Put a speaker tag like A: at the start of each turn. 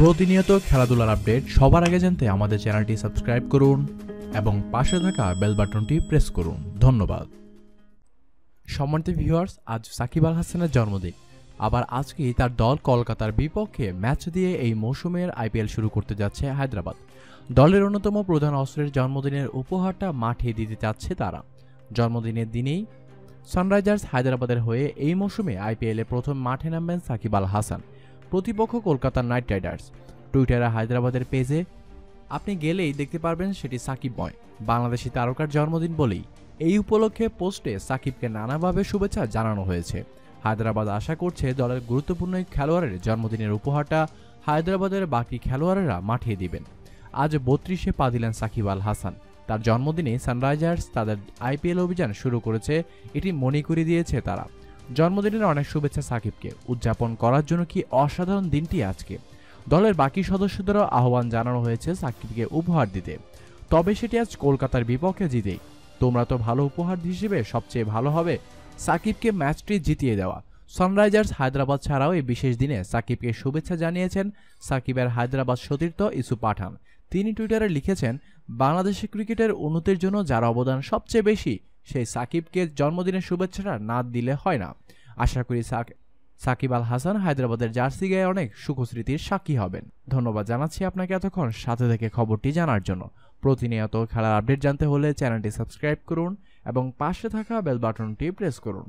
A: প্রতিনিয়ত খেলাধুলার আপডেট সবার আগে জানতে আমাদের চ্যানেলটি সাবস্ক্রাইব করুন এবং পাশে থাকা বেল বাটনটি প্রেস করুন। ধন্যবাদ। সম্মানিত ভিউয়ার্স আজ সাকিব আল হাসানের জন্মদিন। আবার আজকেই তার দল কলকাতার বিপক্ষে ম্যাচ দিয়ে এই মৌসুমের আইপিএল শুরু করতে যাচ্ছে হায়দ্রাবাদ। দলের অন্যতম প্রধান অস্ত্রের জন্মদিনের উপহারটা মাঠে দিতে চাচ্ছে তারা। জন্মদিনের দিনেই সানরাইজার্স হায়দ্রাবাদের হয়ে এই মৌসুমে আইপিএলে প্রথম মাঠে নামবেন সাকিব আল হাসান। প্রতিপক্ষ কলকাতার নাইট রাইডার্স। টুইটারে হায়দ্রাবাদের পেজে আপনি গেলেই দেখতে পারবেন সেটি সাকিব সাকিবময় বাংলাদেশি তারকার জন্মদিন বলেই। এই উপলক্ষে পোস্টে সাকিবকে নানাভাবে শুভেচ্ছা জানানো হয়েছে। হায়দ্রাবাদ আশা করছে দলের গুরুত্বপূর্ণ খেলোয়াড়ের জন্মদিনের উপহারটা হায়দ্রাবাদের বাকি খেলোয়াড়েরা মাঠিয়ে দিবেন। আজ বত্রিশে পা দিলেন সাকিব আল হাসান। তার জন্মদিনে সানরাইজার্স তাদের আইপিএল অভিযান শুরু করেছে, এটি মনে করিয়ে দিয়েছে তারা। জন্মদিনের অনেক শুভেচ্ছা সাকিবকে। উদযাপন করার জন্য কি অসাধারণ দিনটি আজকে? দলের বাকি সদস্যদেরও আহ্বান জানানো হয়েছে সাকিবকে উপহার দিতে। তবে সেটি আজ কলকাতার বিপক্ষে জিতেই তোমরা তো ভালো উপহার হিসেবে সবচেয়ে ভালো হবে সাকিবকে ম্যাচটি জিতিয়ে দেওয়া। সানরাইজার্স হায়দ্রাবাদ ছাড়াও এই বিশেষ দিনে সাকিবকে শুভেচ্ছা জানিয়েছেন সাকিবের হায়দ্রাবাদ সতীর্থ ইসু পাঠান। তিনি টুইটারে লিখেছেন, বাংলাদেশি ক্রিকেটের উন্নতির জন্য যার অবদান সবচেয়ে বেশি সেই সাকিবকে জন্মদিনের শুভেচ্ছাটা না দিলে হয় না। আশা করি সাকিব আল হাসান হায়দ্রাবাদের জার্সি গায়ে অনেক সুখস্মৃতির সাক্ষী হবেন। ধন্যবাদ জানাচ্ছি আপনাকে এতক্ষণ সাথে থেকে খবরটি জানার জন্য। প্রতিনিয়ত খেলার আপডেট জানতে হলে চ্যানেলটি সাবস্ক্রাইব করুন এবং পাশে থাকা বেল বাটনটি প্রেস করুন।